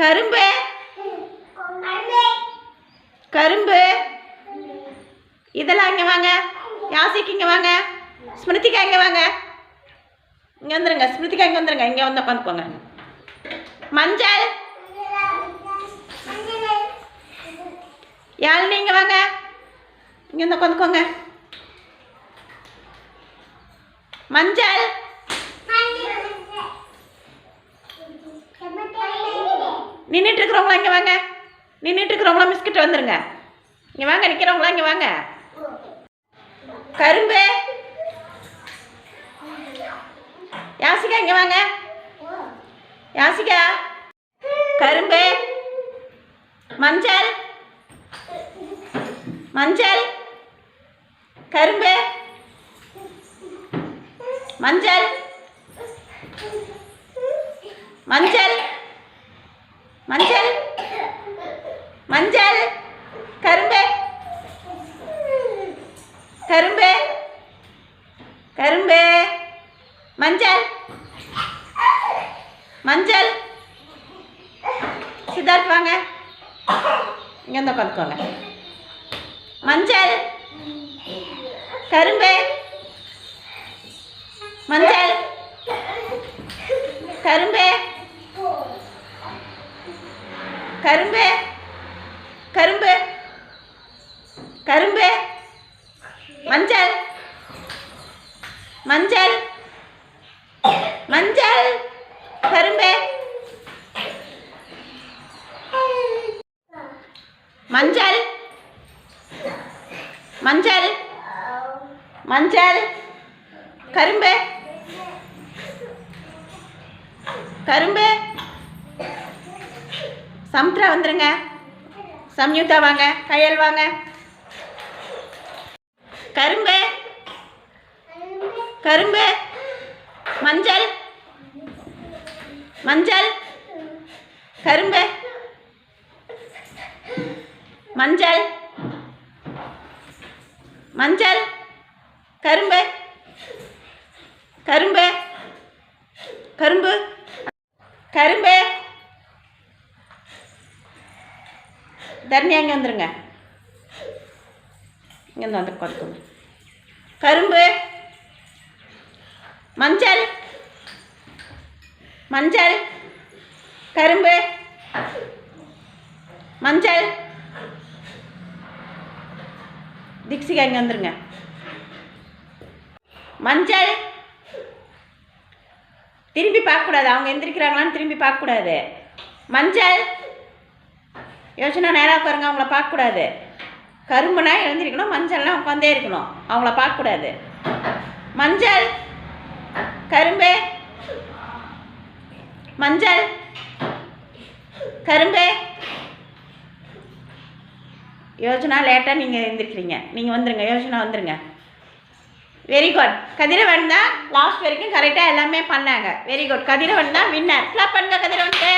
கரும்பு. கரும்பு. இதெல்லாம் இங்கே வாங்க. யாசிக்கு இங்கே வாங்க. ஸ்மிருதிகா இங்கே வாங்க. இங்கே வந்துருங்க. ஸ்மிருதிகா இங்கே வந்துருங்க. இங்கே வந்து உட்காந்துக்கோங்க மஞ்சள். யாழினி இங்கே வாங்க. இங்கே வந்து உட்காந்துக்கோங்க மஞ்சள். நின்றுட்டு இருக்கிறவங்களா இங்கே வாங்க. நின்றுட்டு இருக்கிறவங்களா மிஸ்கிட்ட வந்துருங்க. இங்கே வாங்க நிற்கிறவங்களா இங்கே வாங்க. கரும்பு. யாசிகா இங்கே வாங்க. யாசிகா. கரும்பு. மஞ்சள். மஞ்சள். கரும்பு. மஞ்சள். மஞ்சள். மஞ்சள். மஞ்சள். கரும்பு. கரும்பு. கரும்பு. மஞ்சள். மஞ்சள். சித்தார்த் வாங்க. இங்கே வந்து உட்காந்துக்கோங்க. மஞ்சள். கரும்பு. மஞ்சள். கரும்பு. கரும்பு. கரும்பு. கரும்பு. மஞ்சள். மஞ்சள். மஞ்சள். கரும்பு. மஞ்சள். மஞ்சள். மஞ்சள். கரும்பு. கரும்பு. சமுத்ரா வந்துருங்க. சம்யுக்தா வாங்க கையல் வாங்க. கரும்பு. கரும்பு. மஞ்சள். மஞ்சள். கரும்பு. மஞ்சள். மஞ்சள். கரும்பு. கரும்பு. கரும்பு. கரும்பு. தர்ணி அங்கே வந்துருங்க. இங்கே வந்து வந்து உட்காந்துக்கோங்க. கரும்பு. மஞ்சள். மஞ்சள். கரும்பு. மஞ்சள். தீக்ஷிகா இங்கே வந்துருங்க. மஞ்சள். திரும்பி பார்க்கக்கூடாது. அவங்க எந்திரிக்கிறாங்களான்னு திரும்பி பார்க்கக்கூடாது. மஞ்சள். யோசனை நேராக உட்காருங்க அவங்கள பார்க்கக்கூடாது. கரும்புனா எழுந்திருக்கணும் மஞ்சள்னா உட்காந்தே இருக்கணும். அவங்கள பார்க்கக்கூடாது. மஞ்சள் கரும்பு. மஞ்சள் கரும்பு. யோஜனா லேட்டாக நீங்கள் எழுந்திருக்கிறீங்க. நீங்கள் வந்துருங்க யோஜனா வந்துருங்க. வெரி குட் கதிரவன் தான் லாஸ்ட் வரைக்கும் கரெக்டாக எல்லாமே பண்ணாங்க. வெரி குட் கதிரவன் தான் வின்னர் கிளாப் பண்ணுங்க கதிரவனுக்கு.